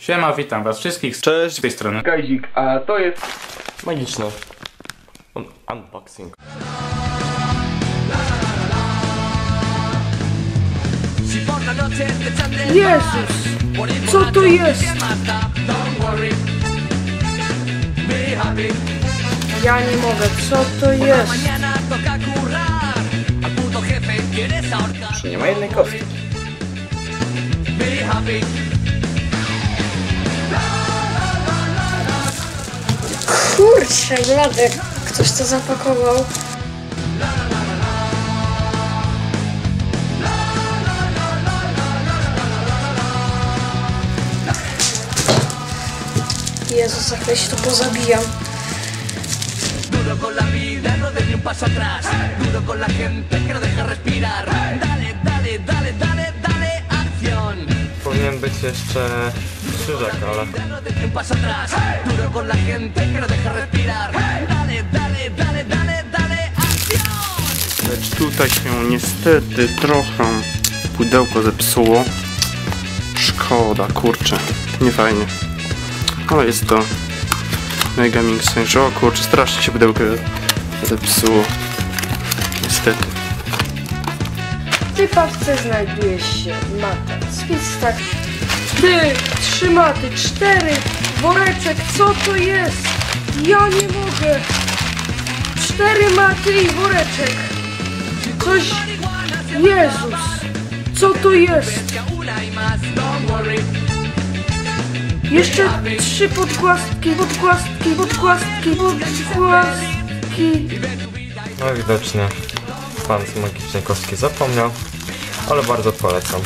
Siema, witam was wszystkich z Cześć. tej strony. Kazik, a to jest Magiczne. Un unboxing. Jezus! Co to jest? Ja nie mogę, co to jest? Nie ma jednej kostki. Kurczę, blady. Ktoś to zapakował. Jezus, za chwilę się tu pozabijam. Duro con la vida, no de ni un paso atrás. Duro con la gente que no deja respirar. Dale, dale, dale, dale, dale, acción. Powinien być jeszcze krzyżak, ale de ni un paso atrás. Duro con la gente que no deja tutaj się niestety trochę pudełko zepsuło. Szkoda, kurczę, nie fajnie. Ale jest to Mega Sense. O kurczę, strasznie się pudełko zepsuło. Niestety. W tej paczce znajduje się mata tak. Ty, trzy maty, cztery, woreczek, co to jest? Ja nie mogę. Cztery maty i woreczek. Coś... Jezus, co to jest? Jeszcze trzy podgłastki, podgłastki, podgłastki, podgłastki. no widocznie pan z magicznej kostki zapomniał, ale bardzo polecam.